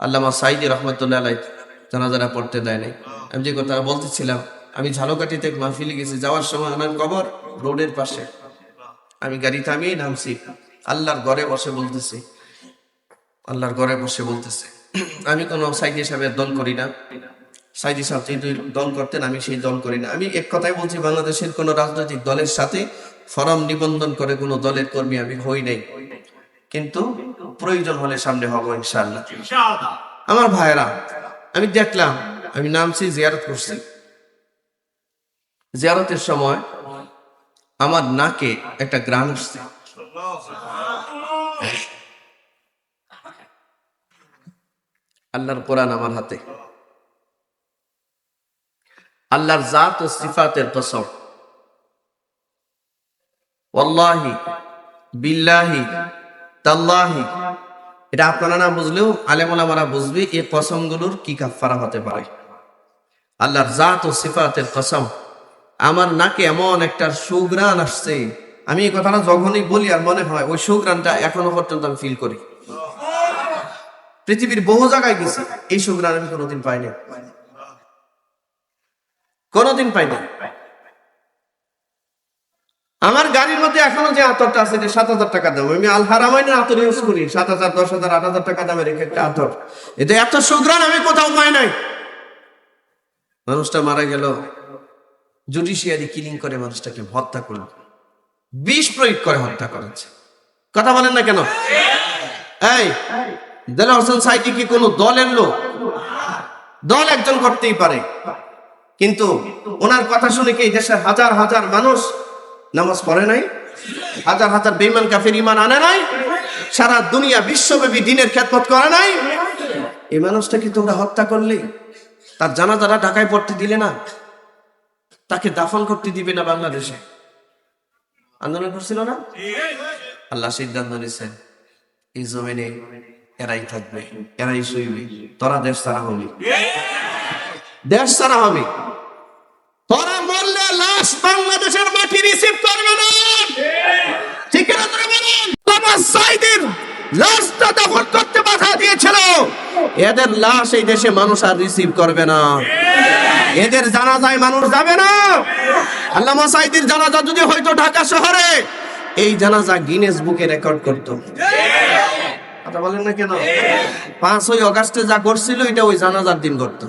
আল্লামা সাইদি রহমতুল্লাহ জানাজারা পড়তে দেয় নাই। আমি যে কথা বলতেছিলাম, আমি ঝালকাঠিতে মাহফিলে গেছি, যাওয়ার সময় ওনার কবর রোডের পাশে। আমি গাড়ি থামিয়ে নামছি, আল্লাহর ঘরে বসে বলতেছি, আল্লাহর ঘরে বসে বলতেছে। আমি কোনো সাইদি সাহেবের দল করি না। সাইদি সাহেব যে দল করতেন, আমি সেই দল করি না। আমি এক কথাই বলছি, বাংলাদেশের কোনো রাজনৈতিক দলের সাথে ফরম নিবন্ধন করে কোনো দলের কর্মী আমি হই নাই। কিন্তু প্রয়োজন হলে সামনে হব ইনশাআল্লাহ। আমার ভাইরা আমি দেখলাম আমি নামছি জিয়ারত করছি। জিয়ারতের সময় আমার নাকে একটা গ্রাম আসছে আল্লাহর কোরআন আমার হাতে। আল্লাহর জাত ও সিফাতের কসম। ওয়াল্লাহি বিল্লাহি তাল্লাহি। এটা আপনারা না বুঝলেও বুঝবে এই কসমগুলোর কি কাফারা হতে পারে। আল্লাহর জাত ও সিফাতের কসম। আমার নাকে এমন একটা সুগ্রাণ আসছে। আমি এই কথাটা যখনই বলি আর মনে হয়, ওই সুগ্রাণটা এখনও পর্যন্ত আমি ফিল করি। পৃথিবীর বহু জায়গায় গেছি, এই সুগ্রাণ আমি কোনোদিন পাইনি। কোনোদিন পাইনি। আমার গাড়ির মধ্যে এখনও যে আতরটা আছে যে সাত হাজার টাকা দাম, আমি আল হারামাইনের আতর ইউজ করি, সাত হাজার, দশ হাজার, আট হাজার টাকা দামের এক একটা আতর। এটা এত সুগ্রাণ আমি কোথাও পাই নাই। মানুষটা মারা গেল জুডিশিয়ারি কিলিং করে মানুষটাকে হত্যা করল। বিষ প্রয়োগ করে হত্যা করেছে। কথা বলেন না কেন? এই, দেলা হোসেন সাইদি কি কোনো দলের লোক? দল একজন করতেই পারে। কিন্তু ওনার কথা শুনে কি দেশের হাজার হাজার মানুষ নামাজ পড়ে নাই? হাজার হাজার বেইমান কাফের ইমান আনে নাই? সারা দুনিয়া বিশ্বব্যাপী দিনের খ্যাতমত করে নাই? এই মানুষটাকে তোমরা হত্যা করলে? তার জানাজারা ঢাকায় পড়তে দিলে না? তাকে দাফন করতে দিবে না বাংলাদেশে? আন্দোলন করছিল না? আল্লাহ সিদ্ধান্ত নিছেন এই জমিনে এরাই থাকবে, এরাই শুইবে, তোরা দেশ সারা হবি। দেশ সারা হবে। তোরা মরলে লাশ বাংলাদেশের মাটি রিসিভ এদের লাশ এই দেশে মানুষ আর রিসিভ করবে না। এদের জানাজায় মানুষ যাবে না। আল্লামা সাইদির জানাজা যদি হয়তো ঢাকা শহরে, এই জানাজা গিনেস বুকে রেকর্ড করতো। বলেন না কেন? পাঁচই অগাস্টে যা করছিল, এটা ওই জানাজার দিন করতো।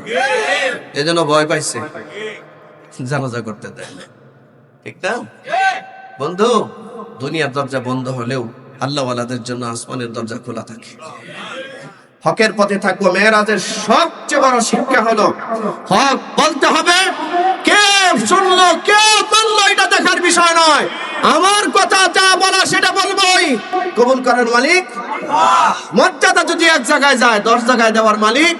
এজন্য ভয় পাইছে। জানাজা করতে দেয় ঠিক না? বন্ধু, দুনিয়ার দরজা বন্ধ হলেও আল্লাহওয়ালাদের জন্য আসমানের দরজা খোলা থাকে। হকের পথে থাকব, মেয়েরাজের সবচেয়ে বড় শিক্ষা হলো, হক বলতে হবে, কে শুনলো, কে বলল, এটা দেখার বিষয় নয়। আমার কথা যা বলা সেটা বলবোই। কবুল করার মালিক? মর্যাদা যদি এক জায়গায় যায়, দশ জায়গায় দেওয়ার মালিক?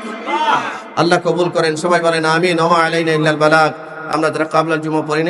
আল্লাহ কবুল করেন, সবাই বলেন, আমিন। ওমা আলাইনা ইল্লাল বালাগ। আমরা যারা কাবলা জুমা পড়ি না